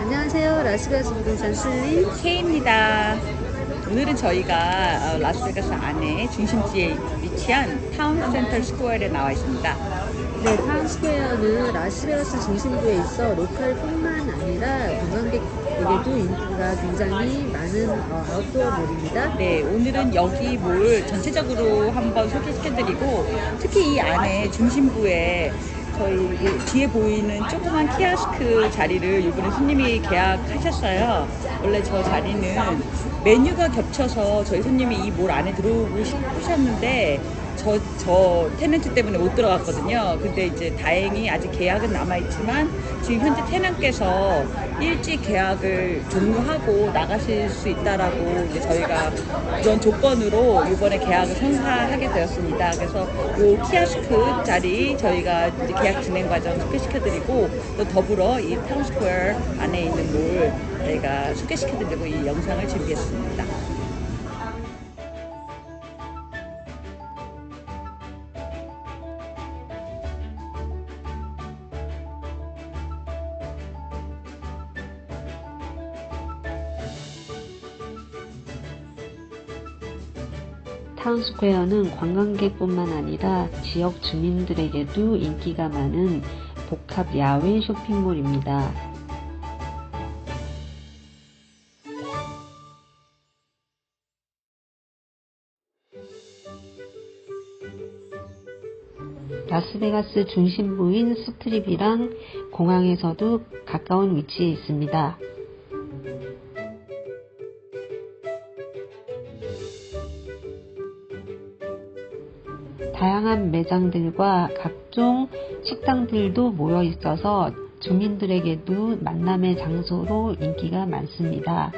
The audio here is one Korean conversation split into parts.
안녕하세요. 라스베가스 부동산 슬림. K입니다. 오늘은 저희가 어, 라스베가스 안에 중심지에 위치한 타운 센터 스퀘어에 나와 있습니다. 네, 타운스퀘어는 라스베가스 중심부에 있어 로컬뿐만 아니라 관광객에게도 인기가 굉장히 많은 어, 아웃도어 몰입니다. 네, 오늘은 여기 몰 전체적으로 한번 소개시켜드리고 특히 이 안에 중심부에 저희 이 뒤에 보이는 조그만 키아스크 자리를 이번에 손님이 계약하셨어요. 원래 저 자리는 메뉴가 겹쳐서 저희 손님이 이 몰 안에 들어오고 싶으셨는데 저, 저 테넌트 때문에 못 들어갔거든요. 근데 이제 다행히 아직 계약은 남아있지만 지금 현재 테넌트께서 일찍 계약을 종료하고 나가실 수 있다라고 이제 저희가 그런 조건으로 이번에 계약을 성사하게 되었습니다. 그래서 이 키아스크 자리 저희가 이제 계약 진행 과정 소개시켜드리고 또 더불어 이 타운스퀘어 안에 있는 몰 저희가 소개시켜드리고 이 영상을 준비했습니다. 타운스퀘어는 관광객뿐만 아니라 지역 주민들에게도 인기가 많은 복합 야외 쇼핑몰입니다. 라스베가스 중심부인 스트립이랑 공항에서도 가까운 위치에 있습니다. 다양한 매장들과 각종 식당들도 모여 있어서 주민들에게도 만남의 장소로 인기가 많습니다.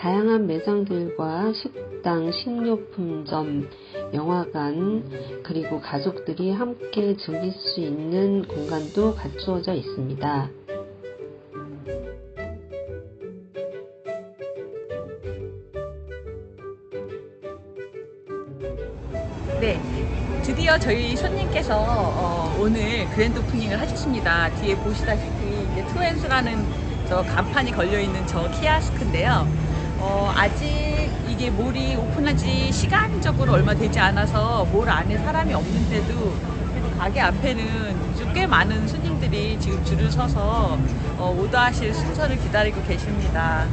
다양한 매장들과 식당, 식료품점, 영화관, 그리고 가족들이 함께 즐길 수 있는 공간도 갖추어져 있습니다. 네, 드디어 저희 손님께서 어, 오늘 그랜드 오프닝을 하셨습니다. 뒤에 보시다시피 이제 투앤스라는 저 간판이 걸려 있는 저 키아스크인데요. 어, 아직 이게 몰이 오픈한 지 시간적으로 얼마 되지 않아서 몰 안에 사람이 없는데도 가게 앞에는 좀꽤 많은 손님들이 지금 줄을 서서 어, 오더하실 순서를 기다리고 계십니다.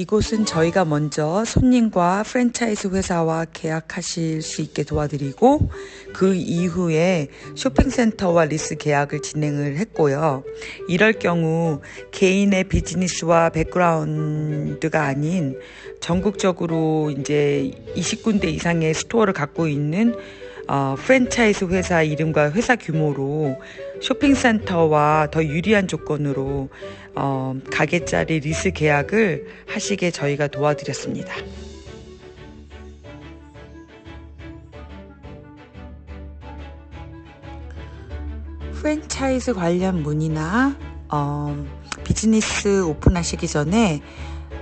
이곳은 저희가 먼저 손님과 프랜차이즈 회사와 계약하실 수 있게 도와드리고 그 이후에 쇼핑센터와 리스 계약을 진행을 했고요. 이럴 경우 개인의 비즈니스와 백그라운드가 아닌 전국적으로 이제 20군데 이상의 스토어를 갖고 있는 어, 프랜차이즈 회사 이름과 회사 규모로 쇼핑센터와 더 유리한 조건으로 어, 가게짜리 리스 계약을 하시게 저희가 도와드렸습니다. 프랜차이즈 관련 문의나 어, 비즈니스 오픈하시기 전에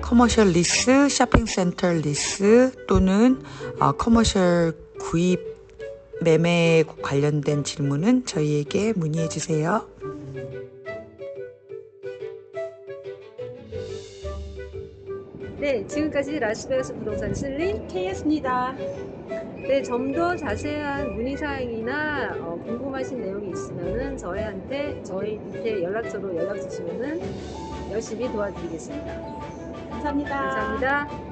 커머셜 리스, 쇼핑센터 리스 또는 어, 커머셜 구입 매매 관련된 질문은 저희에게 문의해 주세요. 네, 지금까지 라스베가스 부동산 슬림. K였습니다. 네, 좀 더 자세한 문의사항이나 어, 궁금하신 내용이 있으면은 저희한테 저희 밑에 연락처로 연락 주시면은 열심히 도와드리겠습니다. 감사합니다. 감사합니다.